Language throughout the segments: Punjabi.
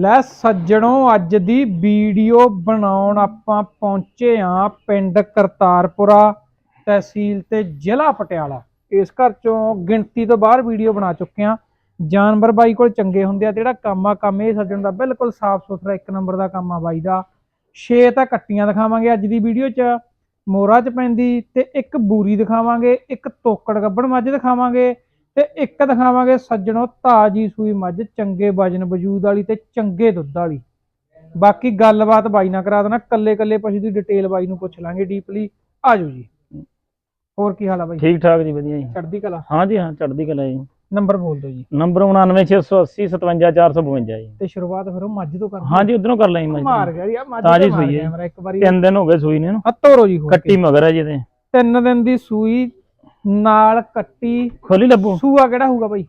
ਲੈ ਸੱਜਣੋ, ਅੱਜ ਦੀ ਵੀਡੀਓ ਬਣਾਉਣ ਆਪਾਂ ਪਹੁੰਚੇ ਆ ਪਿੰਡ ਕਰਤਾਰਪੁਰਾ ਤਹਿਸੀਲ ਤੇ ਜ਼ਿਲ੍ਹਾ ਪਟਿਆਲਾ। ਇਸ ਘਰ ਚੋਂ ਗਿਣਤੀ ਤੋਂ ਬਾਹਰ ਵੀਡੀਓ ਬਣਾ ਚੁੱਕੇ ਆ ਜਾਨਵਰ ਬਾਈ ਕੋਲ ਚੰਗੇ ਹੁੰਦੇ ਆ, ਜਿਹੜਾ ਕੰਮ ਆ, ਕੰਮ ਇਹ ਸੱਜਣ ਦਾ ਬਿਲਕੁਲ ਸਾਫ਼ ਸੁਥਰਾ, ਇੱਕ ਨੰਬਰ ਦਾ ਕੰਮ ਆ ਬਾਈ ਦਾ। ਛੇ ਤਾਂ ਕੱਟੀਆਂ ਦਿਖਾਵਾਂਗੇ ਅੱਜ ਦੀ ਵੀਡੀਓ 'ਚ। ਮੋਰਾ 'ਚ ਪੈਂਦੀ ਤੇ ਇੱਕ ਬੂਰੀ ਦਿਖਾਵਾਂਗੇ, ਇੱਕ ਤੋਕੜ ਗੱਬੜ ਮੱਝ ਦਿਖਾਵਾਂਗੇ। ਤੇ ਇੱਕ ਦਿਖਾਵਾਂਗੇ ਸੱਜਣੋ ਤਾਜੀ ਸੂਈ ਮੱਝ ਚੰਗੇ ਵਜਨ ਵਜੂਦ ਵਾਲੀ ਤੇ ਚੰਗੇ ਦੁੱਧ ਵਾਲੀ। ਬਾਕੀ ਗੱਲਬਾਤ ਬਾਈ ਨਾਲ ਕਰਾ ਦੇਣਾ ਕੱਲੇ ਕੱਲੇ ਪਸ਼ੂ ਦੀ ਡਿਟੇਲ ਬਾਈ ਨੂੰ ਪੁੱਛ ਲਾਂਗੇ ਡੀਪਲੀ ਆਜੋ ਜੀ। ਹੋਰ ਕੀ ਹਾਲ ਆ ਬਾਈ? ਠੀਕ ਠਾਕ ਜੀ ਵਧੀਆ ਜੀ। ਚੜ੍ਹਦੀ ਕਲਾ? ਹਾਂ ਜੀ ਹਾਂ ਚੜ੍ਹਦੀ ਕਲਾ ਜੀ। ਨੰਬਰ ਬੋਲ ਦਿਓ ਜੀ। ਨੰਬਰ 99680 57452 ਜੀ। ਤੇ ਸ਼ੁਰੂਆਤ ਫਿਰ ਉਹ ਮੱਝ ਤੋਂ ਕਰਦੇ ਹਾਂ ਜੀ ਉਧਰੋਂ ਕਰ ਲਈ ਮੈਂ ਮਾਰ ਗਿਆ ਯਾਰ ਮੱਝ ਤਾਜ਼ੀ ਸੂਈ ਹੈ। ਗਿਆ ਮੇਰਾ ਇੱਕ ਵਾਰੀ। ਤਿੰਨ ਦਿਨ ਹੋ ਗਏ ਸੂਈ ਨੇ। ਨੂੰ ਹੱਤੋਂ ਰੋ ਜੀ ਹੋ ਕੱਟੀ ਮਗਰ ਹੈ ਜੀ ਤੇ ਤਿੰਨ ਦਿਨ ਦੀ ਸੂਈ ਨਾਲ ਕੱਟੀ ਖੋਲੀ ਲੱਭੂ। ਸੂਆ ਕਿਹੜਾ ਹੋਊਗਾ ਬਾਈ?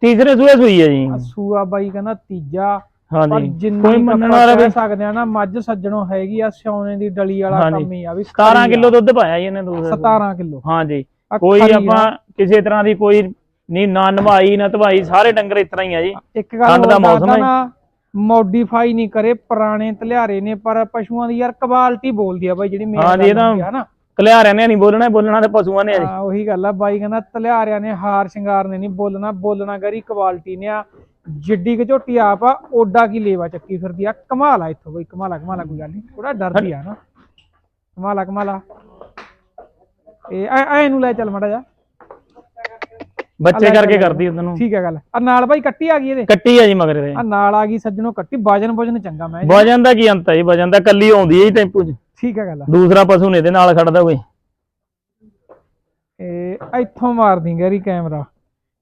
ਤੀਸਰੇ ਸੂਏ ਸੂਈ ਹੈ ਜੀ। ਆਹ ਸੂਆ ਬਾਈ ਕਹਿੰਦਾ ਤੀਜਾ। ਹਾਂ ਪਰ ਜੀ। ਜਿੰਨੀ ਕੋਈ ਕੁ ਮੰਨਣ ਵਾਲਾ ਵੀ ਸਕਦੇ ਆ ਨਾ ਮੱਝ ਸੱਜਣੋਂ ਹੈਗੀ ਆ ਸਿਉਣੇ ਦੀ ਡਲੀ ਵਾਲਾ ਹਾਂਜੀ। ਕੰਮ ਹੀ ਆ ਵੀ 17 ਕਿਲੋ ਦੁੱਧ ਪਾਇਆ ਜੀ ਇਹਨੇ ਦੂਸਰੇ 17 ਕਿਲੋ। ਹਾਂ ਜੀ। ਕੋਈ ਆਪਾਂ ਕਿਸੇ ਤਰ੍ਹਾਂ ਦੀ ਕੋਈ ਨਹੀਂ ਨਾ ਨਵਾਈ ਨਾ ਧਵਾਈ ਸਾਰੇ ਡੰਗਰ ਇਸ ਤਰ੍ਹਾਂ ਹੀ ਆ ਜੀ। ਇੱਕ ਗੱਲ ਠੰਡ ਦਾ ਹੋਰ ਮੌਸਮ ਦੱਸਦਾ ਹੈ। ਨਾ ਮੋਡੀਫਾਈ ਨਹੀਂ ਕਰੇ ਪੁਰਾਣੇ ਤਲਿਆਰੇ ਨੇ ਪਰ ਪਸ਼ੂਆਂ ਦੀ ਯਾਰ ਕੁਆਲਿਟੀ ਬੋਲਦੀ ਆ ਬਾਈ ਜਿਹੜੀ ਮੇਨ ਹਾਂ ਜੀ, ਇਹ ਤਾਂ- ਹਨਾ ਕਲਿਆਰਿਆਂ ਨੇ ਨਹੀਂ ਬੋਲਣਾ ਬੋਲਣਾ ਤੇ ਪਸ਼ੂਆਂ ਨੇ ਆ ਜੀ ਹਾਂ ਉਹੀ ਗੱਲ ਆ ਬਾਈ ਕਹਿੰਦਾ ਤਲਿਆਰਿਆਂ ਨੇ ਹਾਰ ਸ਼ਿੰਗਾਰ ਨੇ ਨਹੀਂ ਬੋਲਣਾ ਬੋਲਣਾ ਗਰੀ ਕੁਆਲਿਟੀ ਨੇ ਆ। ਜਿੱਡੀ ਕੁ ਝੋਟੀ ਆਪ ਆ ਓਡਾ ਕੀ ਲੇਵਾ ਚੱਕੀ ਫਿਰਦੀ ਆ। ਕਮਾਲ ਆ ਇੱਥੋਂ ਬਈ ਕਮਾਲ ਆ ਕਮਾਲ ਆ ਕੋਈ ਗੱਲ ਨਹੀਂ ਥੋੜਾ ਡਰਦੀ ਆ ਨਾ। ਕਮਾਲ ਆ ਕਮਾਲ ਆ। ਇਹ ਐ ਐ ਨੂੰ ਲੈ ਚੱਲ ਮੜਾ ਜਾ ਬੱਚੇ ਕਰਕੇ ਕਰਦੀ ਉਹਨਾਂ ਨੂੰ ਠੀਕ ਹੈ ਗੱਲ। ਆ ਨਾਲ ਬਾਈ ਕੱਟੀ ਆ ਗਈ ਇਹਦੇ? ਕੱਟੀ ਆ ਜੀ ਮਗਰ ਇਹਦੇ। ਆ ਨਾਲ ਆ ਗਈ ਸੱਜਣੋ ਕੱਟੀ। ਬਾਜਨ ਬੁਜਨ ਚੰਗਾ ਮੈਂ ਵਜਨ ਦਾ ਕੀ ਅੰਤ ਹੈ ਜੀ? ਵਜਨ ਦਾ ਕੱਲੀ ਆਉਂਦੀ ਹੈ ਜੀ ਟੈਂਪੂ 'ਚ। ਠੀਕ ਹੈ ਗੱਲ ਦੂਸਰਾ ਪਸ਼ੂ ਨੇ ਇਹਦੇ ਨਾਲ ਖੜਦਾ ਕੋਈ। ਇਹ ਇੱਥੋਂ ਮਾਰਦੀ ਗੈਰੀ ਕੈਮਰਾ।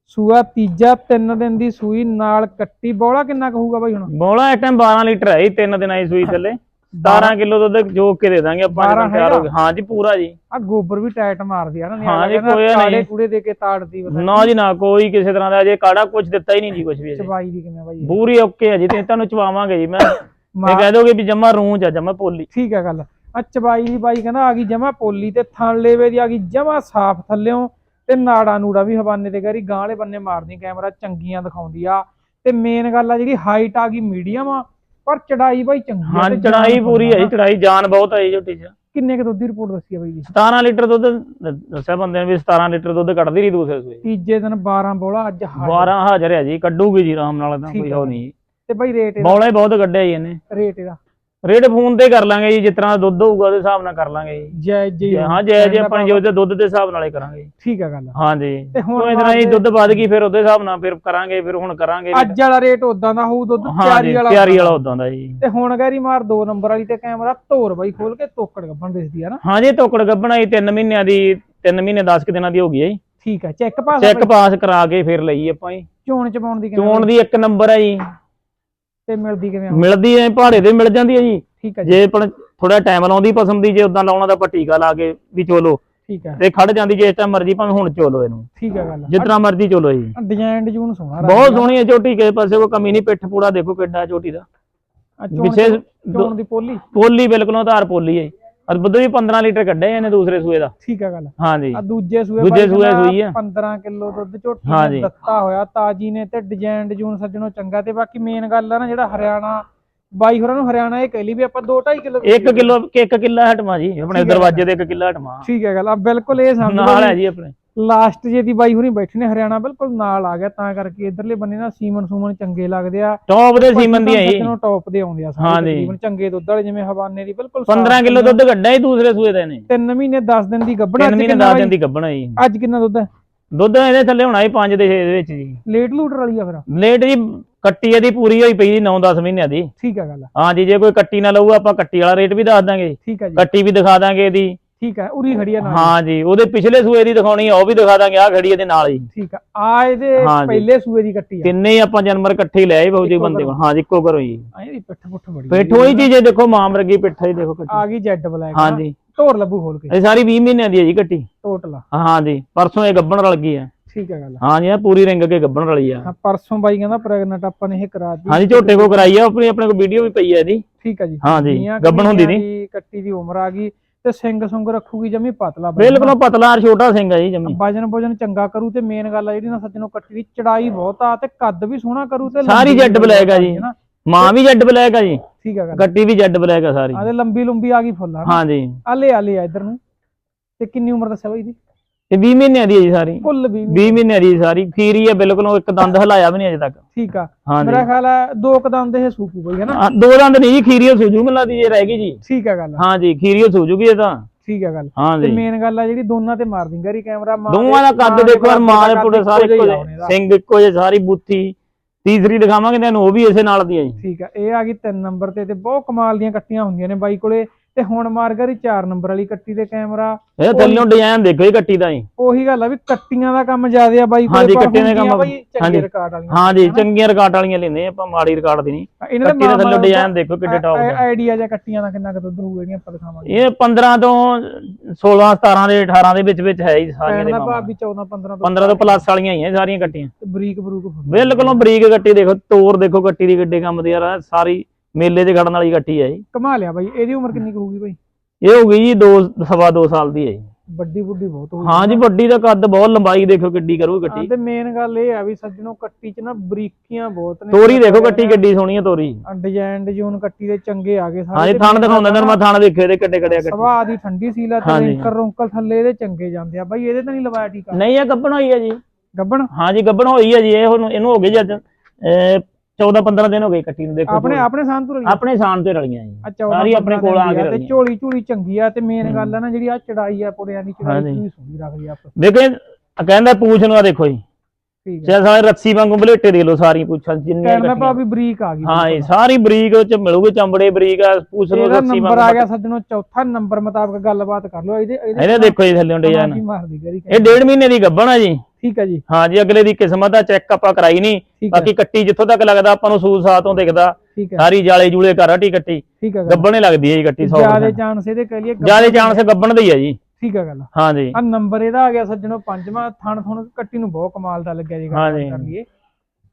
ਸੂਆ ਤੀਜਾ ਤਿੰਨ ਦਿਨ ਦੀ ਸੂਈ ਨਾਲ ਕੱਟੀ। ਬੋਲਾ ਕਿੰਨਾ ਕਹੂਗਾ ਬਾਈ ਹੁਣ? ਬੋਲਾ ਇਸ ਟਾਈਮ 12 ਲੀਟਰ ਹੈ ਜੀ ਤਿੰਨ ਦਿਨਾਂ ਦੀ ਸੂਈ ਥੱਲੇ। 17 ਕਿਲੋ ਦੁੱਧ ਜੋਕ ਕੇ ਦੇ ਦਾਂਗੇ ਆਪਾਂ 12 ਜਦੋਂ ਤਿਆਰ ਹੋ ਗਏ। ਹਾਂ ਜੀ ਪੂਰਾ ਜੀ। ਆ ਗੋਬਰ ਵੀ ਟਾਈਟ ਮਾਰਦੀ ਆ ਨਾ ਹਾਂ ਜੀ, ਕੋਈ ਨਹੀਂ। ਕਾੜੇ ਕੂੜੇ ਦੇ ਕੇ ਤਾੜਦੀ ਪਤਾ ਨਾ। ਜੀ ਨਾ ਕੋਈ ਕਿਸੇ ਤਰ੍ਹਾਂ ਦਾ ਅਜੇ ਕਾੜਾ ਕੁਝ ਦਿੱਤਾ ਹੀ ਨਹੀਂ ਜੀ ਕੁਝ ਵੀ ਚਬਾਈ ਦੀ ਕਿਵੇਂ ਬਾਈ ਪੂਰੀ ਓਕੇ ਹੈ ਜੀ ਤੇ ਤੁਹਾਨੂੰ ਚਵਾਵਾਂਗੇ ਜੀ ਮੈਂ ਮਾ- ਇਹ ਕਹਿ ਦੋਗੇ ਵੀ ਜਮਾ ਰੂੰਜ ਆ ਜਮਾ ਪੋਲੀ। ਠੀਕ ਹੈ ਗੱਲ। ਆ ਚਬਾਈ ਦੀ ਬਾਈ ਕਹਿੰਦਾ ਆ ਗਈ ਜਮਾ ਪੋਲੀ ਤੇ ਥਣ ਲੇਵੇ ਦੀ ਆ ਗਈ ਜਮਾ ਸਾਫ਼ ਥੱਲਿਓਂ ਤੇ ਨਾੜਾ ਨੂੜਾ ਵੀ ਹਵਾਨੇ ਤੇ ਗਰੀ ਗਾਂ ਵਾਲੇ ਬੰਨੇ ਮਾਰਦੀ ਕੈਮਰਾ ਚੰਗੀਆਂ ਦਿਖਾਉਂਦੀ ਆ। ਤੇ ਮੇਨ ਗੱਲ ਆ ਜਿਹੜੀ ਹਾਈਟ ਆ ਗਈ ਮੀਡੀਅਮ ਆ ਪਰ ਚੜਾਈ ਬਾਈ ਚੰਗੀ ਆ ਹਾਂ ਤੇ ਜਾਨ ਚੜਾਈ ਪੂਰੀ ਹੈ ਜੀ ਚੜਾਈ ਜਾਨ ਬਹੁਤ ਹੈ ਜੀ ਝੋਟੀ 'ਚ ਕਿੰਨੇ ਕੁ ਦੁੱਧ ਦੀ ਰਿਪੋਰਟ ਦੱਸੀ ਆ ਬਾਈ ਜੀ? 17 ਲੀਟਰ ਦੁੱਧ ਦ- ਦੱਸਿਆ ਬੰਦੇ ਨੇ ਵੀ 17 ਲੀਟਰ ਦੁੱਧ ਕੱਢਦੀ ਰਹੀ ਦੂਸਰੇ ਸੂਏ। ਤੀਜੇ ਦਿਨ 12 ਬੋਲਾ ਅੱਜ ਹਾਜ਼ਰ। 12 ਹਾਜ਼ਰ ਹੈ ਜੀ ਕੱਢੂਗੀ ਜੀ ਆਰਾਮ ਨਾਲ ਤਾਂ ਠੀਕ ਕੋਈ ਹੈ। ਹੋ ਨਹੀਂ। ਤੇ ਬਾਈ ਰੇਟ ਇਹਦਾ? ਬੌਲਾ ਹੀ ਬਹੁਤ ਕੱਢਿਆ ਜੀ ਇਹਨੇ। ਰੇਟ ਇਹਦਾ? ਰੇਟ ਫੋਨ ਤੇ ਕਰ ਲਾਂਗੇ ਜੀ ਜਿਸ ਤਰ੍ਹਾਂ ਦਾ ਦੁੱਧ ਹੋਊਗਾ ਉਹਦੇ ਹਿਸਾਬ ਨਾਲ ਕਰ ਲਾਂਗੇ ਜੀ। ਜੈ। ਜੀ ਹਾਂ ਜੈ ਜੇ ਆਪਾਂ ਜੋ ਤੇ ਦੁੱਧ ਦੇ ਹਿਸਾਬ ਨਾਲ ਹੀ ਕਰਾਂਗੇ ਠੀਕ ਆ ਗੱਲ। ਹਾਂ ਜੀ। ਤੇ ਹੁਣ ਇਤਨਾ ਹੀ ਦੁੱਧ ਵੱਧ ਗਈ ਫਿਰ ਉਹਦੇ ਹਿਸਾਬ ਨਾਲ ਫਿਰ ਕਰਾਂਗੇ ਫਿਰ ਹੁਣ ਕਰਾਂਗੇ। ਅੱਜ ਵਾਲਾ ਰੇਟ ਉਦਾਂ ਦਾ ਹੋਊ ਦੁੱਧ ਤਿਆਰੀ ਜੀ ਵਾਲਾ ਤਿਆਰੀ ਵਾਲਾ ਉਦਾਂ ਦਾ ਜੀ। ਤੇ ਹੁਣ ਗੈਰੀ ਮਾਰ ਦੋ ਨੰਬਰ ਵਾਲੀ ਤੇ ਕੈਮਰਾ ਧੋਰ ਬਾਈ ਖੋਲ ਕੇ ਤੋਕੜ ਗੱਬਣ ਦਿਸਦੀ ਆ ਨਾ? ਹਾਂ ਜੀ ਤੋਕੜ ਗੱਬਣਾ ਜੀ 3 ਮਹੀਨਿਆਂ ਦੀ 3 ਮਹੀਨੇ 10 ਕੁ ਦਿਨਾਂ ਦੀ ਹੋ ਗਈ ਹੈ ਜੀ। ਠੀਕ ਹੈ ਚੈੱਕ ਪਾਸ ਚੈੱਕ ਪਾਸ ਕਰਾ ਕੇ ਫਿਰ ਲਈ ਆਪਾਂ ਜੀ। ਚੋਣ ਚ ਪਾਉਣ ਦੀ ਚੋਣ ਦੀ ਇੱਕ ਨੰਬਰ ਹੈ ਜੀ। ਤੇ ਮਿਲਦੀ ਕਿਵੇਂ ਆ? ਮਿਲਦੀ ਹੈ ਪਹਾੜੇ ਤੇ ਮਿਲ ਜਾਂਦੀ ਹੈ ਜੀ। ਠੀਕ ਹੈ ਜੀ। ਜੇ ਪਰ ਥੋੜਾ ਟਾਈਮ ਲਾਉਂਦੀ ਪਸੰਦ ਦੀ ਜੇ ਉਦਾਂ ਲਾਉਣਾ ਤਾਂ ਆਪਾਂ ਟੀਕਾ ਲਾ ਕੇ ਵੀ ਚੋਲੋ। ਠੀਕ ਹੈ ਤੇ ਖੜ ਜਾਂਦੀ ਜੇ ਇਸ ਟਾਈਮ ਮਰਜ਼ੀ ਭਾਵੇਂ ਹੁਣ ਚੋਲੋ ਇਹਨੂੰ। ਠੀਕ ਹੈ ਗੱਲ ਜਿਤਨਾ ਮਰਜ਼ੀ ਚੋਲੋ ਜੀ। ਡਿਜ਼ਾਈਨ ਡਿਜੂਨ ਸੋਹਣਾ ਬਹੁਤ ਸੋਹਣੀ ਹੈ ਝੋਟੀ ਕਿਸੇ ਪਾਸੇ ਕੋਈ ਕਮੀ ਨਹੀਂ ਪਿੱਠ ਪੂੜਾ ਦੇਖੋ ਕਿੱਡਾ ਝੋਟੀ ਦਾ। ਆ ਚੋਣ ਵਿਸ਼ੇਸ਼ ਚ- ਚੋਣ ਦੀ ਪੋਲੀ। ਪੋਲੀ ਬਿਲਕੁਲ ਉਧਾਰ ਪੋਲੀ ਹੈ ਅਰ ਬੁੱਧ ਵੀ 15 ਲੀਟਰ ਕੱਢੇ ਇਹਨੇ ਦੂਸਰੇ ਸੂਏ ਦਾ ਠੀਕ ਹੈ ਗੱਲ ਹਾਂਜੀ ਆ ਦੂਜੇ ਸੂਏ ਦੂਜੇ ਸੂਏ ਸੂਈ ਆ। 15 ਕਿਲੋ ਦੁੱਧ ਝੋਟੀ ਨੇ ਜੀ। ਦਿੱਤਾ ਹੋਇਆ ਤਾਜੀ ਨੇ ਤੇ ਡਿਜ਼ਾਈਨ ਡਿਜੂਨ ਸੱਜਣੋਂ ਚੰਗਾ ਤੇ ਬਾਕੀ ਮੇਨ ਗੱਲ ਆ ਨਾ ਜਿਹੜਾ ਹਰਿਆਣਾ ਬਾਈ ਹੋਰਾਂ ਨੂੰ ਹਰਿਆਣਾ ਇਹ ਕਹਿ ਲਈ ਵੀ ਆਪਾਂ 2.5 ਕਿਲੋ 1 ਕਿਲੋ 1 ਕਿੱਲਾ ਹਟਵਾ ਜੀ ਆਪਣੇ। ਦਰਵਾਜ਼ੇ ਦੇ 1 ਕਿੱਲਾ ਹਟਵਾ ਠੀਕ ਹੈ ਗੱਲ ਆ ਬਿਲਕੁਲ ਇਹ ਸਮਝ ਨਾਲ ਹੈ ਜੀ ਆਪਣੇ ਲਾਸਟ ਜੇ ਦੀ ਬਾਈ ਹੋਰੀ ਬੈਠੇ ਨੇ ਹਰਿਆਣਾ ਬਿਲਕੁਲ ਨਾਲ ਆ ਗਿਆ ਤਾਂ ਕਰਕੇ ਇਧਰਲੇ ਬੰਨੇ ਨਾ ਸੀਮਨ ਸੂਮਨ ਚੰਗੇ ਲੱਗਦੇ ਆ। ਟੌਪ ਦੇ ਸੀਮਨ ਦੀਆਂ ਜੀ ਸੱਜਣੋਂ ਟੌਪ ਦੇ ਆਉਂਦੇ ਆ ਸਾਰੇ ਹਾਂ ਜੀ। ਤਕਰੀਬਨ ਚੰਗੇ ਦੁੱਧ ਵਾਲੇ ਜਿਵੇਂ ਹਵਾਨੇ ਦੀ ਬਿਲਕੁਲ 15 ਕਿਲੋ ਦੁੱਧ ਕੱਢਿਆ ਜੀ ਦੂਸਰੇ ਸੂਏ ਦਾ ਇਹਨੇ। 3 ਮਹੀਨੇ 10 ਦਿਨ ਦੀ ਗੱਭਣਾ 3 ਮਹੀਨੇ 10 ਦਿਨ ਦੀ ਗੱਭਣਾ ਜੀ। ਅੱਜ ਕਿੰਨਾ ਦੁੱਧ ਹੈ? ਦੁੱਧ ਇਹਦੇ ਥੱਲੇ ਹੋਣਾ ਜੀ 5 ਦੇ 6 ਦੇ ਵਿੱਚ ਜੀ। ਲੇਟ ਲੂਟਰ ਵਾਲੀ ਆ ਫਿਰ। ਲੇਟ ਜੀ ਕੱਟੀ ਇਹਦੀ ਪੂਰੀ ਹੋਈ ਪਈ ਜੀ 9-10 ਮਹੀਨਿਆਂ ਦੀ। ਠੀਕ ਹੈ ਗੱਲ ਹਾਂ ਜੀ ਜੇ ਕੋਈ ਕੱਟੀ ਨਾ ਲਊ ਆਪਾਂ ਕੱਟੀ ਵਾਲਾ ਰੇਟ ਵੀ ਦੱਸ ਦਾਂਗੇ। ਠੀਕ ਹੈ ਜੀ। ਕੱਟੀ ਵੀ ਦਿਖਾ ਦਾਂਗੇ ਇਹਦੀ। ਠੀਕ ਹੈ ਉਰੀ ਖੜੀ ਆ ਨਾਲ ਹਾਂ। ਜੀ ਉਹਦੇ ਪਿਛਲੇ ਸੂਏ ਦੀ ਦਿਖਾਉਣੀ ਆ ਉਹ ਵੀ ਦਿਖਾ ਦਾਂਗੇ ਆ ਖੜੀ ਇਹਦੇ ਨਾਲ ਹੀ। ਠੀਕ ਆ ਆ ਇਹਦੇ ਜੀ। ਪਹਿਲੇ ਸੂਏ ਦੀ ਕੱਟੀ ਆ। ਤਿੰਨੇ ਆਪਾਂ ਜਾਨਵਰ ਇਕੱਠੇ ਲੈ ਆਏ ਬਹੁ ਜੀ ਇੱਕੋ ਬੰਦੇ ਕੋਲ। ਹਾਂ ਜੀ ਇੱਕੋ ਕਰੋ ਜੀ ਆ ਇਹਦੀ ਪਿੱਠ ਪੁੱਠ ਬੜੀ ਪਿੱਠ ਉਹੀ ਚੀਜ਼ ਹੈ ਦੇਖੋ ਮਾਂ ਵਰਗੀ ਪਿੱਠ ਹੈ ਦੇਖੋ ਕੱਟੀ। ਆ ਗਈ ਜੈਡ ਬਲੈਕ। ਹਾਂ ਜੀ ਢੋਰ ਲੱਭੂ ਖੋਲ ਕੇ। ਇਹ ਸਾਰੀ 20 ਮਹੀਨਿਆਂ ਦੀ ਹੈ ਜੀ ਕੱਟੀ। ਟੋਟਲ ਹਾਂ ਜੀ ਪਰਸੋਂ ਇਹ ਗੱਬਣ ਰਲ ਗਈ ਹੈ। ਠੀਕ ਹੈ ਗੱਲ ਹਾਂ ਜੀ ਇਹ ਪੂਰੀ ਰਿੰਗ ਕੇ ਗੱਬਣ ਰਲੀ ਆ। ਹਾਂ ਪਰਸੋਂ ਬਾਈ ਕਹਿੰਦਾ ਪ੍ਰੈਗਨੈਂਟ ਆਪਾਂ ਨੇ ਇਹ ਕਰਾ ਦਿੱਤੀ। ਹਾਂ ਜੀ ਝੋਟੇ ਕੋ ਕਰਾਈ ਆ ਆਪਣੀ ਆਪਣੇ ਕੋ ਵੀਡੀਓ ਵੀ ਪਈ ਹੈ ਇਹਦੀ। ਠੀਕ ਹੈ ਜੀ। ਹਾਂ ਜੀ ਗੱਬਣ ਹੁੰਦੀ ਨਹੀਂ ਕੱਟੀ ਦੀ ਉਮਰ ਆ ਗਈ। ਤੇ ਸਿੰਘ ਸੁੰਗ ਰੱਖੂਗੀ ਜਮੀ ਪਤਲਾ ਬਿਲਕੁਲ ਪਤਲਾ ਔਰ ਛੋਟਾ ਸਿੰਘ ਹੈ ਜੀ ਜਮੀ। ਵਜਨ ਵਜਨ ਚੰਗਾ ਕਰੂ ਤੇ ਮੇਨ ਗੱਲ ਆ ਜਿਹੜੀ ਨਾ ਸੱਜਣੋਂ ਕੱਟੀ ਦੀ ਚੜਾਈ ਬਹੁਤ ਆ ਤੇ ਕੱਦ ਵੀ ਸੋਹਣਾ ਕਰੂ ਤੇ ਸਾਰੀ ਜੈਡ ਬਲੈਕ ਆ ਜੀ। ਮਾਂ ਵੀ ਜੈਡ ਬਲੈਕ ਆ ਜੀ। ਠੀਕ ਆ ਗੱਲ। ਗੱਟੀ ਵੀ ਜੈਡ ਬਲੈਕ ਆ ਸਾਰੀ। ਆ ਤੇ ਲੰਬੀ ਲੰਬੀ ਆ ਗਈ ਫੁੱਲ ਹਾਂਜੀ। ਆ ਲੈ ਆ ਲੈ ਆ ਇੱਧਰ ਨੂੰ। ਤੇ ਕਿੰਨੀ ਉਮਰ ਦੱਸਿਆ ਬਾਈ ਦੀ? ਇਹ 20 ਮਹੀਨਿਆਂ ਦੀ ਹੈ ਜੀ ਸਾਰੀ। ਕੁੱਲ ਵੀ 20 ਮਹੀਨਿਆਂ ਦੀ ਸਾਰੀ। ਖੀਰੀ ਹੈ ਬਿਲਕੁਲ ਉਹ ਇੱਕ ਦੰਦ ਹਿਲਾਇਆ ਵੀ ਨਹੀਂ ਅਜੇ ਤੱਕ। ਠੀਕ ਆ। ਮੇਰਾ ਖਿਆਲ ਹੈ ਦੋ ਕਦਮ ਦੇ ਇਹ ਸੂਪੂ ਬਈ ਹੈ ਨਾ? ਹਾਂ, ਦੋ ਦੰਦ ਨਹੀਂ ਜੀ ਖੀਰੀਓ ਸੂਜੂ ਮਿਲਾ ਦੀ ਜੇ ਰਹਿ ਗਈ ਜੀ। ਠੀਕ ਆ ਗੱਲ। ਹਾਂਜੀ ਖੀਰੀਓ ਸੂਜੂਗੀ ਇਹ ਤਾਂ। ਠੀਕ ਆ ਗੱਲ। ਤੇ ਹਾਂਜੀ ਮੇਨ ਗੱਲ ਆ ਜਿਹੜੀ ਦੋਨਾਂ ਤੇ ਮਾਰ ਦਿੰਗਾ ਰੀ ਕੈਮਰਾ ਮਾਂ ਦੋਵਾਂ ਦਾ ਕੱਦ ਦੇਖੋ ਯਾਰ ਮਾਂ ਦੇ ਪੁੱਟੇ ਸਾਰੇ ਇੱਕੋ ਜਿਹੇ। ਸਿੰਘ ਇੱਕੋ ਜਿਹੇ ਸਾਰੀ ਬੁੱਥੀ। ਤੀਸਰੀ ਦਿਖਾਵਾਂਗੇ ਤੁਹਾਨੂੰ ਉਹ ਵੀ ਇਸੇ ਨਾਲ ਦੀ ਹੈ ਜੀ। ਠੀਕ ਆ ਇਹ ਆ ਗਈ 3 ਨੰਬਰ ਤੇ ਤੇ ਬਹੁਤ ਕਮਾਲ ਦੀਆਂ ਕੱਟੀਆਂ ਹੁੰਦੀਆਂ ਨੇ ਬਾਈ ਕੋਲੇ। ਤੇ ਹੁਣ ਮਾਰ ਗਰੀ 4 ਨੰਬਰ ਵਾਲੀ ਕੱਟੀ ਦੇ ਕੈਮਰਾ। ਇਹ ਥੱਲੋਂ ਡਿਜ਼ਾਈਨ ਦੇਖੋ ਜੀ ਕੱਟੀ ਦਾ ਜੀ ਉਹੀ ਗੱਲ ਆ ਵੀ ਕੱਟੀਆਂ ਦਾ ਕੰਮ ਜ਼ਿਆਦਾ ਆ ਬਾਈ ਹਾਂਜੀ, ਕੱਟੀਆਂ ਦਾ ਕੰਮ- ਹਾਂਜੀ। ਰਿਕਾਰਡ ਵਾਲੀਆਂ ਹਾਂਜੀ ਚੰਗੀਆਂ ਰਿਕਾਰਡ ਵਾਲੀਆਂ ਲੈਂਦੇ ਆਪਾਂ ਮਾੜੀ ਰਿਕਾਰਡ ਦੀ ਨਹੀਂ। ਇਹਨਾਂ ਕੱਟੀ ਦਾ ਥੱਲੋਂ ਡਿਜ਼ਾਈਨ ਦੇਖੋ ਕਿੱਡੇ ਟੌਪ ਦਾ ਆਈਡੀਆ ਜਾਂ ਕੱਟੀਆਂ ਦਾ ਕਿੰਨਾ ਕੁ ਦੁੱਧ ਹੋਊਗਾ ਜਿਹੜੀਆਂ ਆਪਾਂ ਦਿਖਾਵਾਂਗੇ। ਇਹ 15 ਤੋਂ 16 17 ਦੇ 18 ਦੇ ਵਿੱਚ ਵਿੱਚ ਹੈ ਜੀ ਸਾਰੀਆਂ ਦੇ ਦਾ ਮਾਮਾ। ਵੀ 14 15 ਤੋਂ 15 ਤੋਂ ਪਲੱਸ ਵਾਲੀਆਂ ਹੀ ਆ ਸਾਰੀਆਂ ਕੱਟੀਆਂ। ਬਰੀਕ ਬਰੂਕ। ਬਿਲਕੁਲ ਬਰੀਕ ਗੱਟੀ ਦੇਖੋ ਤੋਰ ਦੇਖੋ ਗੱਟੀ ਦੀ ਗੱਡੇ ਕੰਮ ਦੀ ਯਾਰ ਆਹ ਸਾਰੀ ਮੇਲੇ 'ਚ ਖੜਨ ਵਾਲੀ ਗੱਟੀ ਹੈ ਜੀ। ਕਮਾ ਲਿਆ ਬਾਈ ਇਹਦੀ ਉਮਰ ਕਿੰਨੀ ਕੁ ਹੋਊਗੀ ਬਾਈ? ਇਹ ਹੋ ਗਈ ਜੀ 2 ਸਵਾ 2 ਸਾਲ ਦੀ ਹੈ ਜੀ। ਵੱਡੀ ਬੁੱਢੀ ਬਹੁਤ ਹੋਊਗੀ ਹਾਂ ਜੀ ਵੱਡੀ ਦਾ ਕੱਦ ਬਹੁਤ ਲੰਬਾਈ ਦੇਖੋ ਕਿੱਡੀ ਕਰੂ ਗੱਟੀ ਤੇ ਮੇਨ ਗੱਲ ਇਹ ਆ ਵੀ ਸੱਜਣੋ ਕੱਟੀ 'ਚ ਨਾ ਬਰੀਕੀਆਂ ਬਹੁਤ ਨੇ। ਤੋਰੀ ਦੇਖੋ ਗੱਟੀ ਕਿੱਡੀ ਸੋਹਣੀ ਹੈ ਤੋਰੀ। ਡਿਜ਼ਾਈਨ ਡਿਜ਼ਾਈਨ ਕੱਟੀ ਦੇ ਚੰਗੇ ਆ ਗਏ ਹਾਂ ਜੀ ਥਣ ਦਿਖਾਉਂਦਾ ਨੇ ਮੈਂ ਥਣ ਦੇਖੇ ਇਹਦੇ ਕਿੱਡੇ ਕਿੱਡੇ ਗੱਟੀ ਸਵਾਹ ਦੀ ਠੰਡੀ ਸੀਲਾ ਤੇ ਹਾਂਜੀ। ਰਿੰਕਰ ਰੁੰਕਲ ਥੱਲੇ ਇਹਦੇ ਚੰਗੇ ਜਾਂਦੇ ਆ। ਬਾਈ ਇਹਦੇ ਤਾਂ ਨਹੀਂ ਲਵਾਇਆ ਟੀਕਾ ਨਹੀਂ ਇਹ ਗੱਬਣ ਹੋਈ ਹੈ ਜੀ। ਗੱਬਣ? ਹਾਂ ਜੀ ਗੱਬਣ ਹੋਈ ਹੈ ਜੀ ਇਹ ਹੁਣ ਇਹਨੂੰ ਹੋ ਗਏ ਜੀ ਅੱਜ 14 15 ਦਿਨ ਹੋ ਗਏ ਕੱਟੀ ਨੂੰ ਦੇਖੋ ਆਪਣੇ। ਆਪਣੇ ਸਾਨ ਤੋਂ ਆਪਣੇ ਸ਼ਾਨ ਤੇ ਰਲੀਆਂ ਜੀ। ਸਾਰੀ ਆਪਣੇ ਕੋਲ ਆ ਕੇ ਤੇ ਰਲੀਆਂ। ਝੋਲੀ ਝੋਲੀ ਚੰਗੀ ਆ ਤੇ ਮੇਨ ਗੱਲ ਆ ਨਾ ਜਿਹੜੀ ਆ ਚੜਾਈ ਆ ਪੁੜਿਆਂ ਦੀ ਚੜਾਈ। ਵੀ ਸੋਹਣੀ ਰੱਖਦੀ ਆ ਆਪ। ਦੇਖੋ ਕਹਿੰਦਾ ਪੂਛ ਨੂੰ ਆ ਦੇਖੋ ਜੀ। ਠੀਕ ਹੈ ਸਾਰੇ ਰੱਸੀ ਵਾਂਗੂ ਬਲੇਟੇ ਦੇ ਲੋ ਸਾਰੀਆਂ ਪੂਛਾਂ ਜਿੰਨੀਆਂ ਕਹਿੰਦਾ ਭਾਵੇਂ ਬਰੀਕ ਆ ਗਈ ਹਾਂ ਇਹ ਸਾਰੀ ਬਰੀਕ ਵਿੱਚ ਮਿਲੂਗੀ ਚੰਬੜੇ ਬਰੀਕ ਆ ਪੂਛ ਨੂੰ ਇਹਦਾ ਰੱਸੀ ਨੰਬਰ ਆ ਵਾਂਗੂ ਗਿਆ ਸੱਜਣੋ ਚੌਥਾ ਨੰਬਰ ਮੁਤਾਬਕ ਗੱਲਬਾਤ ਕਰ ਲਓ। ਇਹਦੇ ਇਹਨੇ ਦੇਖੋ ਜੀ ਥੱਲੇ ਡਿਜ਼ਾਈਨ ਇਹ ਡੇਢ ਮਹੀਨੇ ਦੀ ਗੱਭਣ ਆ ਜੀ। ਠੀਕ ਹੈ ਜੀ। ਹਾਂ ਜੀ ਅਗਲੇ ਦੀ ਕਿਸਮਤ ਦਾ ਚੈੱਕ ਆਪਾਂ ਕਰਾਈ ਨਹੀਂ। ਹੈ। ਬਾਕੀ ਕੱਟੀ ਜਿੱਥੋਂ ਤੱਕ ਲੱਗਦਾ ਆਪਾਂ ਨੂੰ ਸੂਲ ਸਾਤੋਂ ਦਿਖਦਾ। ਹੈ। ਸਾਰੀ ਜਾਲੇ ਜੂਲੇ ਘਰ ਹਟੀ ਕੱਟੀ। ਹੈ ਗੱਬਣੇ ਲੱਗਦੀ ਹੈ ਜੀ ਕੱਟੀ 100 ਜਿਆਦੇ ਚਾਂਸ ਇਹਦੇ ਕਹਿ ਲਈਏ ਜਿਆਦੇ ਚਾਂਸ ਗੱਬਣ ਦੇ ਹੀ ਆ ਜੀ। ਠੀਕ ਹੈ ਗੱਲ। ਹਾਂ ਜੀ। ਆ ਨੰਬਰ ਇਹਦਾ ਆ ਗਿਆ ਸੱਜਣੋ ਪੰਜਵਾਂ। ਥਣ ਥਣ ਕੱਟੀ ਨੂੰ ਬਹੁਤ ਕਮਾਲ ਦਾ ਲੱਗਿਆ ਜੀ ਗੱਲ। ਕਰ ਲਈਏ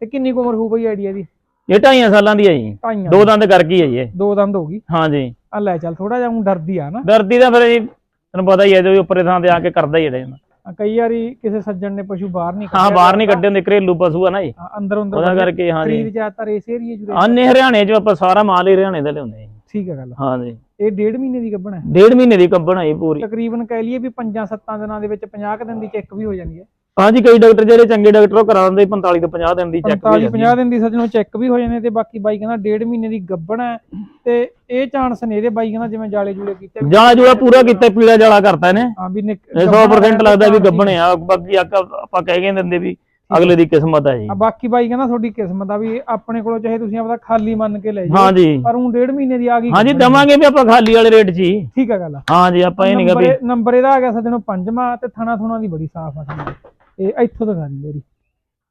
ਤੇ ਕਿੰਨੀ ਕੁ ਉਮਰ ਹੋਊ ਬਈ ਆਈਡੀਆ ਦੀ? ਇਹ ਢਾਈਆਂ ਸਾਲਾਂ ਦੀ ਹੈ ਜੀ। ਦੋ ਦੰਦ ਕਰ ਗਈ ਹੈ ਜੀ ਇਹ। ਦੋ ਦੰਦ ਹੋ ਗਈ। ਹਾਂ ਜੀ। ਆ ਲੈ ਚੱਲ ਥੋੜਾ ਜਿਹਾ ਊਂ ਡਰਦੀ ਆ ਨਾ। ਦਰਦੀ ਦਾ ਫਿਰ ਜੀ ਤੁਹਾਨੂੰ ਪਤਾ ਹੀ ਹੈ ਜੋ ਉੱਪਰੇ ਥਾਂ ਤੇ ਆ ਕੇ ਕਰਦਾ ਹੀ ਹੈ ਇਹਦੇ। ਕਈ ਵਾਰੀ ਕਿਸੇ ਸੱਜਣ ਨੇ ਪਸ਼ੂ ਬਾਹਰ ਨਹੀਂ ਹਾਂ ਬਾਹਰ ਨਹੀਂ ਕੱਢੇ ਹੁੰਦੇ ਘਰੇਲੂ ਪਸ਼ੂ ਆ ਨਾ ਜੀ। ਹਾਂ, ਅੰਦਰ ਅੰਦਰ ਉਹਦਾ ਕਰਕੇ ਹਾਂ ਜੀ। ਖਰੀਦ ਜ਼ਿਆਦਾਤਰ ਇਸ ਏਰੀਏ ਚ ਰਹਿੰਦੇ। ਆਨੇ ਹਰਿਆਣੇ ਚ ਆਪਾਂ ਸਾਰਾ ਮਾਲ ਹੀ ਹਰਿਆਣੇ ਦਾ ਲਿਆਉਂਦੇ ਹਾਂ। ਠੀਕ ਹੈ ਗੱਲ। ਹਾਂ ਜੀ। ਇਹ ਡੇਢ ਮਹੀਨੇ ਦੀ ਗੱਭਣ ਹੈ। ਡੇਢ ਮਹੀਨੇ ਦੀ ਕੱਬਣ ਆਈ ਪੂਰੀ। ਤਕਰੀਬਨ ਕਹਿ ਲਈਏ ਵੀ 5-7 ਦਿਨਾਂ ਦੇ ਵਿੱਚ 50 ਕੁ ਦਿਨ ਦੀ ਚੈੱਕ ਵੀ ਹੋ ਜਾਂਦੀ ਹੈ। ਹਾਂ ਜੀ ਕਈ ਡਾਕਟਰ ਜਿਹੜੇ ਚੰਗੇ ਡਾਕਟਰ ਉਹ ਕਰਾ ਦਿੰਦੇ 45 ਤੋਂ 50 ਦਿਨ ਦੀ ਚੈੱਕ 45-50 ਦਿਨ ਦੀ ਸੱਜਣੋਂ ਚੈੱਕ ਵੀ ਹੋ ਜਾਂਦੇ ਤੇ ਬਾਕੀ ਬਾਈ ਕਹਿੰਦਾ ਡੇਢ ਮਹੀਨੇ ਦੀ ਗੱਭਣ ਹੈ ਤੇ ਇਹ ਚਾਂਸ ਨੇ ਇਹਦੇ ਬਾਈ ਕਹਿੰਦਾ ਜਿਵੇਂ ਜਾਲੇ ਜੂਲੇ ਕੀਤੇ ਜਾਲਾ ਜੂਲਾ ਪੂਰਾ ਕੀਤਾ ਪੀਲਾ ਜਾਲਾ ਕਰਤਾ ਇਹਨੇ। ਹਾਂ ਵੀ ਨਿਕ- ਇਹ ਗੱਭਣ 100% ਲੱਗਦਾ ਵੀ ਗੱਬਣੇ ਆ ਬਾਕੀ ਆਪਾਂ ਕਹਿ ਕੇ ਦਿੰਦੇ ਵੀ ਅਗਲੇ ਦੀ ਕਿਸਮਤ ਹੈ ਜੀ। ਬਾਕੀ ਬਾਈ ਕਹਿੰਦਾ ਤੁਹਾਡੀ ਕਿਸਮਤ ਆ ਵੀ ਆਪਣੇ ਕੋਲੋਂ ਚਾਹੇ ਤੁਸੀਂ ਆਪਦਾ ਖਾਲੀ ਮੰਨ ਕੇ ਲੈ ਜਾਓ ਹਾਂ ਜੀ। ਪਰ ਉਹ ਡੇਢ ਮਹੀਨੇ ਦੀ ਆ ਗਈ ਹਾਂ ਜੀ ਦਵਾਂਗੇ ਵੀ ਆਪਾਂ ਖਾਲੀ ਵਾਲੇ ਰੇਟ 'ਚ ਹੀ। ਠੀਕ ਹੈ ਗੱਲ ਆ। ਹਾਂ ਜੀ ਆਪਾਂ ਇਹ ਨਹੀਂ ਵੀ ਇਹ- ਨੰਬਰ ਇਹਦਾ ਆ ਗਿਆ ਸੱਜਣੋਂ ਪੰਜਵਾਂ ਤੇ ਥਣਾ ਥੁਣਾ ਦੀ ਬੜੀ ਸਾਫ਼ ਆ। ਇਹ ਇੱਥੋਂ ਦਿਖਾ ਦੀ ਮੇਰੀ।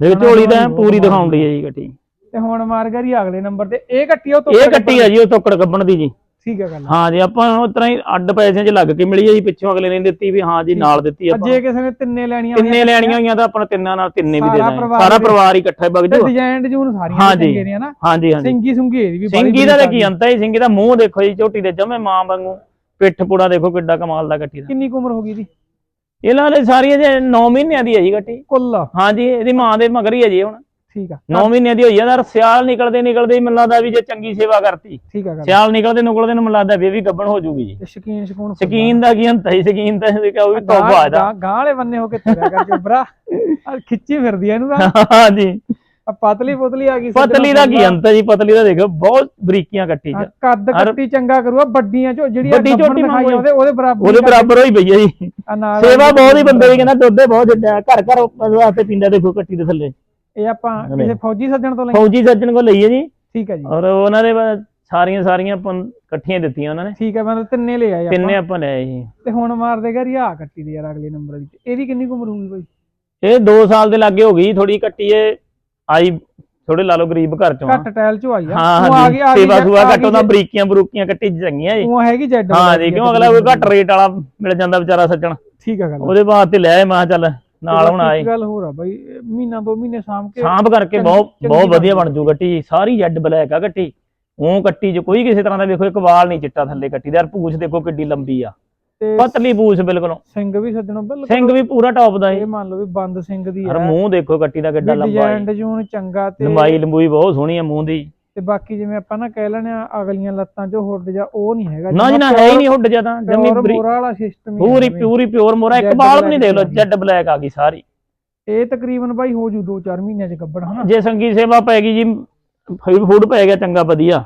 ਦੇਖ ਝੋਲੀ ਤਾਂ ਪੂਰੀ ਦਿਖਾਉਂਦੀ ਹੈ ਜੀ ਗੱਟੀ ਤੇ ਹੁਣ ਮਾਰ ਗਰੀ ਅਗਲੇ ਨੰਬਰ ਤੇ। ਇਹ ਕੱਟੀ ਉਹ ਤੋਂ ਇਹ ਕੱਟੀ ਹੈ ਜੀ ਉਹ ਤੋਕੜ ਕੱਬਣ ਦੀ ਜੀ। ਠੀਕ ਹੈ ਗੱਲ ਹਾਂ ਜੀ ਆਪਾਂ ਉਸ ਤਰ੍ਹਾਂ ਹੀ ਅੱਡ ਪੈਸਿਆਂ 'ਚ ਲੱਗ ਕੇ ਮਿਲੀ ਹੈ ਜੀ ਪਿੱਛੋਂ ਅਗਲੇ ਨੇ ਦਿੱਤੀ ਵੀ ਹਾਂ ਜੀ ਨਾਲ ਦਿੱਤੀ ਆਪਾਂ। ਜੇ ਕਿਸੇ ਨੇ ਤਿੰਨੇ ਲੈਣੀਆਂ ਤਿੰਨੇ ਲੈਣੀਆਂ ਹੋਈਆਂ ਤਾਂ ਆਪਾਂ ਨੂੰ ਤਿੰਨਾਂ ਨਾਲ ਤਿੰਨੇ ਵੀ ਦੇ ਦਾਂਗੇ। ਸਾਰਾ ਪਰਿਵਾਰ ਹੀ ਇਕੱਠਾ ਵਗ ਤੇ ਜੂ ਡਿਜ਼ਾਈਨ ਡਿਜ਼ੂਨ ਸਾਰੀਆਂ ਹਾਂ ਜੀ। ਚੰਗੀਆਂ ਨੇ ਹਨਾ? ਹਾਂ ਜੀ ਹਾਂ ਜੀ। ਸਿੰਗੀ ਸੁੰਗੀ ਇਹਦੀ ਵੀ ਬੜੀ ਸਿੰਗੀ ਦਾ ਕੀ ਅੰਤ ਹੈ ਜੀ, ਸਿੰਗੀ ਦਾ ਮੂੰਹ ਦੇਖੋ ਜੀ ਝੋਟੀ ਦੇ ਜਮੇ ਮਾਂ ਵਾਂਗੂ। ਪਿੱਠ ਪੁੜਾ ਦੇਖੋ ਕਿੱਡਾ ਕਮਾਲ ਦਾ ਕੱਟੀ ਦਾ। ਕਿੰਨੀ ਕੁ ਉਮਰ ਹੋ ਗਈ ਦੀ ਇਹਨਾਂ ਦੇ ਸਾਰੀਆਂ ਜੇ 9 ਮਹੀਨਿਆਂ ਦੀ ਹੈ ਜੀ ਕੱਟੀ ਕੁੱਲ ਹਾਂ ਜੀ ਇਹਦੀ ਮਾਂ ਦੇ ਮਗਰ ਹੀ ਹੈ ਜੀ ਹੁਣ। ਠੀਕ ਆ। 9 ਮਹੀਨਿਆਂ ਦੀ ਹੋਈ ਆ ਯਾਰ ਸਿਆਲ ਨਿਕਲਦੇ ਨਿਕਲਦੇ ਮੈਨੂੰ ਲੱਗਦਾ ਵੀ ਜੇ ਚੰਗੀ ਸੇਵਾ ਕਰਤੀ। ਠੀਕ ਆ ਸਿਆਲ ਨਿਕਲਦੇ ਨਿਕਲਦੇ ਨੂੰ ਮੈਨੂੰ ਲੱਗਦਾ ਵੀ ਵੀ ਗੱਬਣ ਹੋ ਜੂਗੀ ਜੀ। ਤੇ ਸ਼ਕੀਨ ਸ਼ਕੂਨ ਸਕੀਨ ਦਾ ਕੀ ਅੰਤ ਹੈ ਸਕੀਨ ਦਾ ਇਹ ਉਹ ਵੀ ਤੋਬਾ ਇਹਦਾ। ਗਾਂ ਵਾਲੇ ਬੰਨੇ ਹੋ ਕੇ ਤੁਰਿਆ ਕਰ ਜਬਰਾ ਖਿੱਚੀ ਫਿਰਦੀ ਆ ਇਹਨੂੰ ਤਾਂ। ਹਾਂ ਜੀ ਆ ਪਤਲੀ ਪੁਤਲੀ ਆ ਗਈ ਪਤਲੀ ਦਾ ਕੀ ਅੰਤ ਹੈ ਜੀ ਪਤਲੀ ਦਾ ਦੇਖੋ ਬਹੁਤ ਬਰੀਕੀਆਂ ਕੱਟੀ ਚ। ਕੱਦ ਕੱਟੀ ਚੰਗਾ ਕਰੂਗਾ ਵੱਡੀਆਂ ਚੋ ਜਿਹੜੀ ਵੱਡੀ ਝੋਟੀ ਦਿਖਾਈ ਮੰਗੋ। ਉਹਦੇ ਉਹਦੇ ਬਰਾਬਰ ਉਹਦੇ ਬਰਾਬਰ ਹੋਈ ਪਈ ਹੈ ਜੀ। ਸੇਵਾ ਬਹੁਤ ਹੀ ਬੰਦੇ ਦੀ ਕਹਿੰਦਾ ਦੁੱਧ ਦੇ ਬਹੁਤ ਜਿੱਦਾਂ ਘਰ ਘਰ ਵਾਸਤੇ ਪੀਂਦਾ ਦੇਖੋ ਕੱਟੀ ਦੇ ਥੱਲੇ। ਇਹ ਆਪਾਂ। ਕਿਸੇ ਫੌਜੀ ਸੱਜਣ ਤੋਂ ਲਈ। ਫੌਜੀ ਸੱਜਣ ਕੋਲ ਲਈ ਹੈ ਜੀ। ਠੀਕ ਹੈ ਜੀ। ਔਰ ਉਹਨਾਂ ਦੇ ਸਾਰੀਆਂ ਸਾਰੀਆਂ ਆਪਾਂ ਇਕੱਠੀਆਂ ਦਿੱਤੀਆਂ ਉਹਨਾਂ ਨੇ। ਠੀਕ ਹੈ ਮਤਲਬ ਤਿੰਨੇ ਲੈ ਆਏ ਆਪਾਂ। ਤਿੰਨੇ ਆਪਾਂ ਲੈ ਆਏ ਜੀ। ਤੇ ਹੁਣ ਮਾਰਦੇ ਘਰ ਆ ਕੱਟੀ ਦੇ ਯਾਰ ਅਗਲੇ ਨੰਬਰ ਤੇ ਇਹਦੀ ਕਿੰਨੀ ਕੁ ਉਮਰ ਹੋਊਗੀ ਬਾਈ? ਇਹ 2 ਸਾਲ ਦੇ ਲਾਗੇ ਹੋ ਗਈ ਥੋੜੀ ਕੱਟੀ ਇਹ ਆਈ ਥੋੜੇ ਲਾ ਲਓ ਗਰੀਬ ਘਰ ਚੋਂ ਆ। ਘੱਟ ਟਾਇਲ ਚੋਂ ਆਈ ਆ। ਹਾਂ ਉਹ ਆ ਗਈ ਆ ਸੇਵਾ ਸੁਵਾ ਆ ਘੱਟ ਉਹਦਾ ਬਰੀਕੀਆਂ ਬਰੂਕੀਆਂ ਕੱਟੀ ਚੰਗੀਆਂ ਜੀ। ਉਹ ਹੈਗੀ ਜੈਡ ਹਾਂ ਜੀ ਕਿਉਂ? ਅਗਲਾ ਕੋਈ ਘੱਟ ਰੇਟ ਵਾਲਾ ਮਿਲ ਜਾਂਦਾ ਵਿਚਾਰਾ ਸੱਜਣ। ਠੀਕ ਹੈ ਗੱਲ ਉਹਦੇ ਬਾਅਦ ਤੇ ਲੈ ਆਏ ਮੈਂ ਚੱਲ ਨਾਲ ਹੁਣ ਆਏ। ਇੱਕ ਗੱਲ ਹੋਰ ਆ ਬਾਈ ਇਹ ਮਹੀਨਾ ਦੋ ਮਹੀਨੇ ਸਾਂਭ ਕੇ ਸਾਂਭ ਕਰਕੇ ਬਹੁਤ ਚੰਗੀ ਬਹੁਤ ਵਧੀਆ ਬਣ ਜੂ ਗੱਟੀ। ਸਾਰੀ ਜੈਡ ਬਲੈਕ ਆ ਗੱਟੀ। ਉਹ ਕੱਟੀ 'ਚ ਕੋਈ ਕਿਸੇ ਤਰ੍ਹਾਂ ਦਾ ਵੇਖੋ ਇੱਕ ਵਾਲ ਨਹੀਂ ਚਿੱਟਾ ਥੱਲੇ ਕੱਟੀ ਦਾ। ਯਾਰ ਪੂਛ ਦੇਖੋ ਕਿੱਡੀ ਲੰਬੀ ਆ। ਤੇ ਪਤਲੀ ਪੂਛ ਬਿਲਕੁਲ। ਸਿੰਘ ਵੀ ਸੱਜਣੋਂ ਬਿਲਕੁਲ। ਸਿੰਘ ਵੀ ਪੂਰਾ ਟੌਪ ਦਾ ਇਹ। ਹੈ ਮੰਨ ਲਓ ਵੀ ਬੰਦ ਸਿੰਘ ਦੀ ਹੈ। ਮੂੰਹ ਦੇਖੋ ਕੱਟੀ ਦਾ ਕਿੱਡਾ ਲੰਬਾ ਡਿਜ਼ਾਈਨ ਹੈ ਡਿਜ਼ੂਨ ਚੰਗਾ ਤੇ ਲੰਬਾਈ ਲੰਬੂਈ ਬਹੁਤ ਸੋਹਣੀ ਹੈ ਮੂੰਹ ਦੀ। ਤੇ ਬਾਕੀ ਜਿਵੇਂ ਆਪਾਂ ਨਾ ਕਹਿ ਲੈਣੇ ਆ ਅਗਲੀਆਂ ਲੱਤਾਂ 'ਚੋਂ ਹੁੱਡ ਜਾ ਉਹ ਨਹੀਂ ਹੈਗਾ। ਨਾ ਜੀ ਨਾ ਹੈ ਹੀ ਨਹੀਂ ਹੁੱਡ ਜ਼ਿਆਦਾ ਜਮੀ ਜਮੀ ਬਰੀ- ਮੋਰਾ ਵਾਲਾ ਸਿਸਟਮ ਪੂਰੀ ਪੂਰੀ ਪਿਓਰ ਮੋਰਾ ਇੱਕ Jet ਬਾਲ ਵੀ black ਨਹੀਂ ਦੇਖ ਲਓ ਦੀ। ਜੈਡ ਬਲੈਕ ਆ ਗਈ ਸਾਰੀ। ਇਹ ਤਕਰੀਬਨ ਬਾਈ ਹੋ ਜੂ 2-4 ਮਹੀਨਿਆਂ 'ਚ ਗੱਬੜ ਹਨਾ? ਜੇ ਸੰਗੀ ਸੇਵਾ ਪੈ ਗਈ ਜੀ ਫੂਡ ਪੈ ਗਿਆ ਚੰਗਾ ਵਧੀਆ।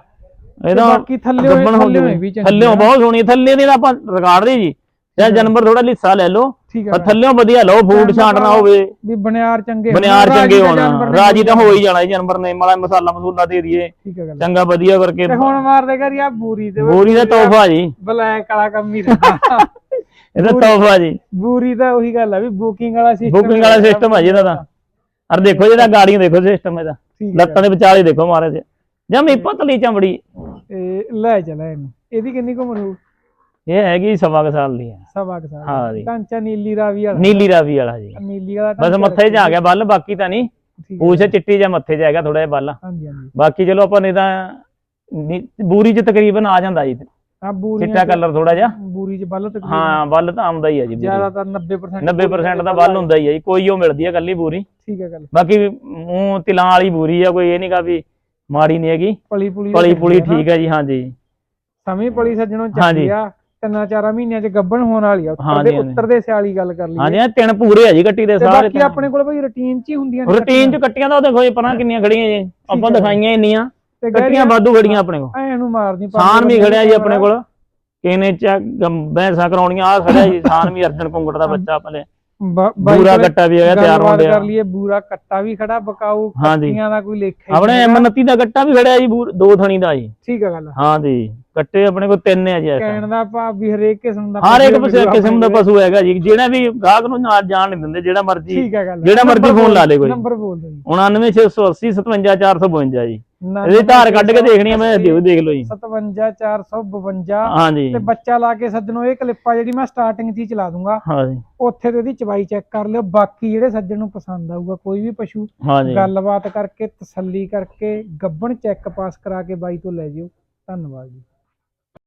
ਇਹਦਾ ਬਾਕੀ ਥੱਲੇ ਗੱਬਣ ਹੋ ਥੱਲੇ ਜੂਗੀ। ਵੀ ਚੰਗੀ ਥੱਲਿਓਂ ਆ। ਬਹੁਤ ਸੋਹਣੀ। ਥੱਲੇ ਦੀ ਆਪਾਂ ਰਿਕਾਰਡ ਦੀ ਜੀ। ਜਾਂ ਜਨਵਰ ਥੋੜਾ ਲਿੱਸਾ ਲੈ ਲਓ। ਪਰ ਥੱਲਿਓਂ ਵਧੀਆ ਲਓ ਫੂਡ ਛਾਂਟ ਨਾ ਹੋਵੇ। ਵੀ ਬਨਿਆਰ ਚੰਗੇ ਬਨਿਆਰ ਚੰਗੇ ਹੋਣਾ। ਰਾਜੀ ਤਾਂ ਹੋ ਹੀ ਜਾਣਾ ਜੀ ਜਨਵਰ ਨੇ। ਮਾੜਾ ਮਸਾਲਾ ਮਸੂਲਾ ਦੇ ਦਈਏ। ਚੰਗਾ ਵਧੀਆ ਕਰਕੇ। ਤੇ ਹੁਣ ਮਾਰਦੇ ਕਰੀ ਆ ਬੂਰੀ ਤੇ ਬੋਰੀ ਦਾ ਤੋਹਫਾ ਜੀ। ਬਲੈਕ ਵਾਲਾ ਕੰਮ ਹੀ ਰਹਿੰਦਾ। ਇਹਦਾ ਤੋਹਫਾ ਜੀ। ਬੂਰੀ ਦਾ ਉਹੀ ਗੱਲ ਆ ਵੀ ਬੁਕਿੰਗ ਵਾਲਾ ਸਿਸਟਮ ਬੁਕਿੰਗ ਵਾਲਾ ਸਿਸਟਮ ਹੈ ਜੀ ਇਹਦਾ ਤਾਂ। ਅਰ ਦੇਖੋ ਜਿਹਦਾ ਗਾੜੀਆਂ ਦੇਖੋ ਸਿਸਟਮ ਇਹਦਾ। ਲੱਤਾਂ ਦੇ ਵਿਚਾਲੇ ਦੇਖੋ ਮਾਰੇ ਤੇ ਜਮੀ ਪਤਲੀ ਚਮੜੀ। ਲੈ ਚਲਾ ਇਹਨੂੰ। ਇਹਦੀ ਕਿੰਨੀ ਕੁ ਉਮਰ ਹੋਊ? ਇਹ ਹੈਗੀ ਸਵਾ ਕੁ ਸਾਲ ਦੀ ਹੈ। ਸਵਾ ਕੁ ਸਾਲ ਹਾਂ ਜੀ। ਢਾਂਚਾ ਨੀਲੀ ਰਾਵੀ ਵਾਲਾ? ਨੀਲੀ ਰਾਵੀ ਵਾਲਾ ਜੀ। ਨੀਲੀ ਵਾਲਾ ਬਸ ਢਾਂਚਾ ਮੱਥੇ 'ਚ ਆ ਗਿਆ ਬੱਲ ਬਾਕੀ ਤਾਂ ਨਹੀਂ। ਠੀਕ ਹੈ। ਪੂਛ ਚਿੱਟੀ ਜਾਂ ਮੱਥੇ 'ਚ ਹੈਗਾ ਥੋੜਾ ਜਿਹਾ ਬੱਲ ਹਾਂਜੀ ਹਾਂਜੀ। ਬਾਕੀ ਚਲੋ ਆਪਾਂ ਨਹੀਂ ਤਾਂ ਨੀ- ਬੂਰੀ 'ਚ ਤਕਰੀਬਨ ਆ ਜਾਂਦਾ ਜੀ। ਆ ਬੂਰੀਆਂ ਚਿੱਟਾ ਕਲਰ ਥੋੜਾ ਜਿਹਾ। ਬੂਰੀ ਚ ਬੱਲ ਤਕਰੀਬਨ। ਹਾਂ ਬੱਲ ਤਾਂ ਆਉਂਦਾ ਹੀ ਆ ਜੀ ਬੂਰੀ। ਜ਼ਿਆਦਾਤਰ 90% 90% ਦਾ ਬੱਲ ਹੁੰਦਾ ਹੀ ਆ ਜੀ ਕੋਈ ਉਹ ਮਿਲਦੀ ਆ ਕੱਲੀ ਬੂਰੀ। ਠੀਕ ਹੈ ਗੱਲ। ਬਾਕੀ ਮੂੰਹ ਤਿਲਾਂ ਵਾਲੀ ਬੂਰੀ ਆ ਕੋਈ ਇਹ ਨਹੀਂਗਾ ਵੀ ਮਾੜੀ ਨਹੀਂ ਹੈਗੀ। ਪਲੀ ਪੁਲੀ ਪਲੀ ਪੁਲੀ ਠੀਕ ਹੈ ਜੀ ਹਾਂਜੀ। ਸਮੀ ਪਲੀ ਸੱਜਣੋਂ। ਚੱਲੀ ਆ ਤਿੰਨਾਂ ਚਾਰਾਂ ਮਹੀਨਿਆਂ ਚ ਗੱਬਣ ਹੋਣ ਵਾਲੀ ਆ। ਉੱਤਰ ਦੇ ਹਾਂਜੀ। ਉੱਤਰ ਦੇ ਸਿਆਲੀ ਗੱਲ ਕਰ ਲਈ ਹਾਂਜੀ ਤਿੰਨ ਪੂਰੇ ਆ ਜੀ ਗੱਟੀ ਦੇ ਸਾਰੇ ਬਾਕੀ ਆਪਣੇ ਕੋਲ ਬਈ ਰੁਟੀਨ ਚ ਹੀ ਹੁੰਦੀਆਂ ਨੇ ਰੂਟੀਨ 'ਚ ਕੱਟੀਆਂ ਦਾ ਦੇਖੋ ਜੀ ਪਰਾਂ ਕਿੰਨੀਆਂ ਖੜੀਆਂ ਜੀ। ਆਪਾਂ। ਦਿਖਾਈਆਂ ਇੰਨੀਆਂ। ਤੇ ਕੱਟੀਆਂ ਵਾਧੂ ਖੜੀਆਂ ਆਪਣੇ ਕੋਲ। ਐ ਨੂੰ ਮਾਰਦੀ ਸਾਨ ਵੀ ਖੜਿਆ ਜੀ ਆਪਣੇ ਕੋਲ। ਕਿਨੇ ਚ ਬੈਂਸਾਂ ਕਰਾਉਣੀਆਂ ਆ ਖੜਿਆ ਜੀ ਸਾਨ ਵੀ ਅਰਜਨ ਕੁੰਗੜ ਦਾ ਬੱਚਾ ਭਲੇ ਬੂਰਾ ਕੱਟਾ ਵੀ ਹੈਗਾ ਤਿਆਰ ਹੋਣ ਡਿਆ ਕਰ ਲਈਏ ਬੂਰਾ ਕੱਟਾ ਵੀ ਖੜਾ ਬਕਾਊ। ਕੱਟੀਆਂ ਦਾ ਕੋਈ ਲੇਖਾ ਹੀ ਆਪਣੇ ਨਹੀਂ ਹੈਗਾ। M29 ਦਾ ਗੱਟਾ ਵੀ ਖੜਿਆ ਜੀ ਦੋ ਥਣੀ ਦਾ ਜੀ ਠੀਕ ਹੈ ਗੱਲ ਹਾਂਜੀ ਕੱਟੇ ਆਪਣੇ ਕੋਲ ਤਿੰਨ ਆ ਜੀ। ਕਹਿਣ ਦਾ ਭਾਵ ਵੀ ਹਰੇਕ ਕਿਸਮ ਦਾ ਹਰ ਇੱਕ ਕਿਸਮ ਦਾ। ਪਸ਼ੂ ਹੈਗਾ ਜੀ ਜਿਹੜਾ ਵੀ ਗਾਹਕ ਨੂੰ ਨਾਲ ਜਾਣ ਨਹੀਂ ਦਿੰਦੇ ਜਿਹੜਾ ਮਰਜ਼ੀ ਹੈ ਜਿਹੜਾ ਮਰਜ਼ੀ ਫੋਨ ਲਾ ਲੇ ਕੋਈ। ਨੰਬਰ ਬੋਲ ਜੀ 99680 57452 ਜੀ ਇਹਦੀ ਧਾਰ ਕੱਢ ਕੇ ਦੇਖਣੀ ਆ ਮੈਂ ਦਿਓ ਦੇਖ ਲਓ ਜੀ। 57452 ਹਾਂਜੀ। ਤੇ ਬੱਚਾ ਲਾ ਕੇ ਸੱਜਣੋ ਇਹ ਕਲਿੱਪਾ ਜਿਹੜੀ ਮੈਂ ਸਟਾਰਟਿੰਗ 'ਚ ਹੀ ਚਲਾ ਦੂੰਗਾ। ਹਾਂਜੀ। ਉੱਥੇ ਤੇ ਇਹਦੀ ਚਵਾਈ ਚੈੱਕ ਕਰ ਲਿਓ। ਬਾਕੀ ਜਿਹੜੇ ਸੱਜਣ ਨੂੰ ਪਸੰਦ ਆਊਗਾ ਕੋਈ ਵੀ ਪਸ਼ੂ ਗੱਲਬਾਤ ਕਰਕੇ ਤਸੱਲੀ ਕਰਕੇ ਗੱਬਣ ਚੈੱਕ ਪਾਸ ਕਰਾ ਕੇ ਬਾਈ ਤੋਂ ਲੈ ਜਿਓ। ਧੰਨਵਾਦ ਜੀ।